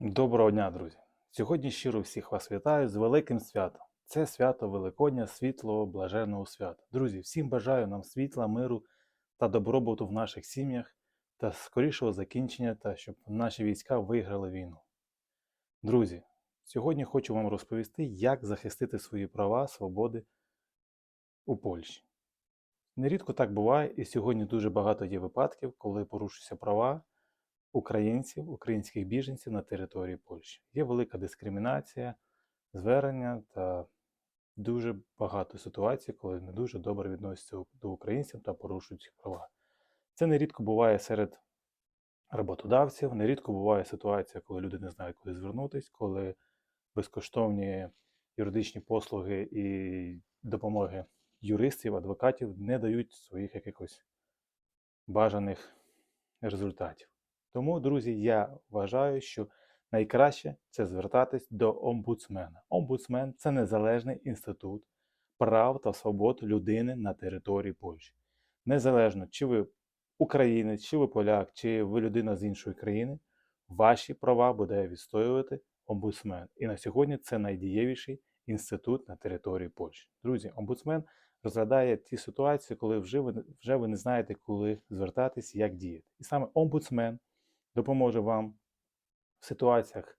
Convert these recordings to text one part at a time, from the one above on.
Доброго дня, друзі! Сьогодні щиро всіх вас вітаю з великим святом. Це свято Великодня, світлого, блаженного свята. Друзі, всім бажаю нам світла, миру та добробуту в наших сім'ях та скорішого закінчення, та щоб наші війська виграли війну. Друзі, сьогодні хочу вам розповісти, як захистити свої права, свободи у Польщі. Нерідко так буває, і сьогодні дуже багато є випадків, коли порушуються права українців, українських біженців на території Польщі. Є велика дискримінація, звернення та дуже багато ситуацій, коли не дуже добре відносяться до українців та порушують їх права. Це нерідко буває серед роботодавців, нерідко буває ситуація, коли люди не знають, куди звернутися, коли безкоштовні юридичні послуги і допомоги юристів, адвокатів не дають своїх якихось бажаних результатів. Тому, друзі, я вважаю, що найкраще це звертатись до омбудсмена. Омбудсмен це незалежний інститут прав та свобод людини на території Польщі. Незалежно, чи ви українець, чи ви поляк, чи ви людина з іншої країни, ваші права буде відстоювати омбудсмен. І на сьогодні це найдієвіший інститут на території Польщі. Друзі, омбудсмен розглядає ті ситуації, коли вже ви, вже ви не знаєте, коли звертатись, як діяти. І саме омбудсмен допоможе вам в ситуаціях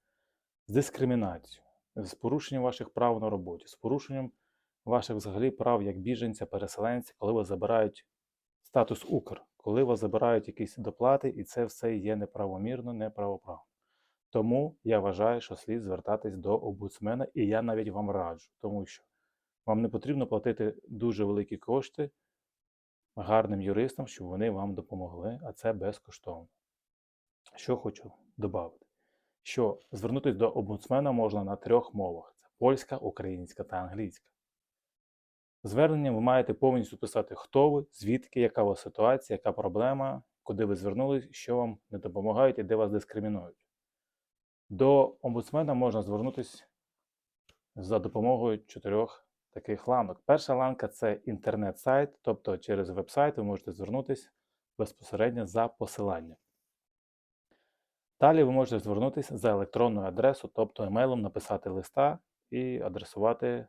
з дискримінацією, з порушенням ваших прав на роботі, з порушенням ваших взагалі прав як біженця, переселенця, коли вас забирають статус Укр, коли вас забирають якісь доплати, і це все є неправомірно, неправоправно. Тому я вважаю, що слід звертатись до омбудсмена, і я навіть вам раджу, тому що вам не потрібно платити дуже великі кошти гарним юристам, щоб вони вам допомогли, а це безкоштовно. Що хочу додати, що звернутися до омбудсмена можна на трьох мовах: це польська, українська та англійська. Зверненням ви маєте повністю писати, хто ви, звідки, яка у вас ситуація, яка проблема, куди ви звернулись, що вам не допомагають і де вас дискримінують. До омбудсмена можна звернутися за допомогою чотирьох таких ланок. Перша ланка це інтернет-сайт, тобто через веб-сайт ви можете звернутися безпосередньо за посиланням. Далі ви можете звернутися за електронною адресою, тобто емейлом написати листа і адресувати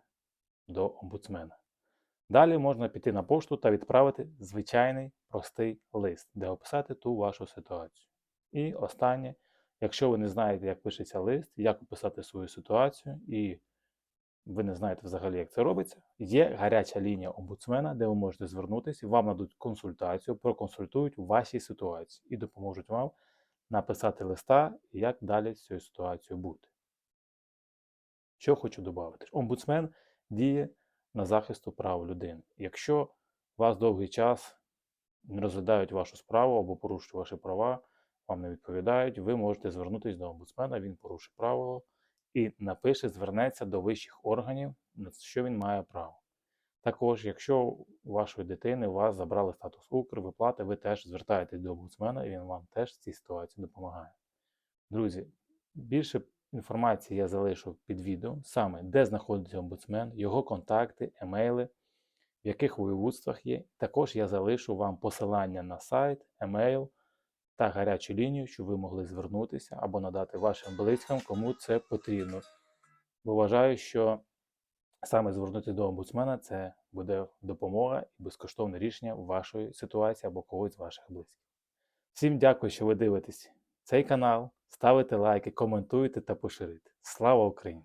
до омбудсмена. Далі можна піти на пошту та відправити звичайний простий лист, де описати ту вашу ситуацію. І останнє, якщо ви не знаєте, як пишеться лист, як описати свою ситуацію, і ви не знаєте взагалі, як це робиться, є гаряча лінія омбудсмена, де ви можете звернутися, вам надуть консультацію, проконсультують у вашій ситуації і допоможуть вам написати листа, як далі з цією ситуацією бути. Що хочу додати? Омбудсмен діє на захисту прав людини. Якщо вас довгий час не розглядають вашу справу або порушують ваші права, вам не відповідають, ви можете звернутися до омбудсмена, він порушить правило і напише, звернеться до вищих органів, на що він має право. Також, якщо у вашої дитини у вас забрали статус Укр, виплати, ви теж звертаєтесь до омбудсмена, і він вам теж в цій ситуації допомагає. Друзі, більше інформації я залишу під відео, саме де знаходиться омбудсмен, його контакти, емейли, в яких воєводствах є. Також я залишу вам посилання на сайт, емейл та гарячу лінію, щоб ви могли звернутися або надати вашим близьким, кому це потрібно. Бо вважаю, що саме звернутися до омбудсмена це буде допомога і безкоштовне рішення вашої ситуації або когось з ваших близьких. Всім дякую, що ви дивитесь цей канал, ставите лайки, коментуєте та поширюєте. Слава Україні!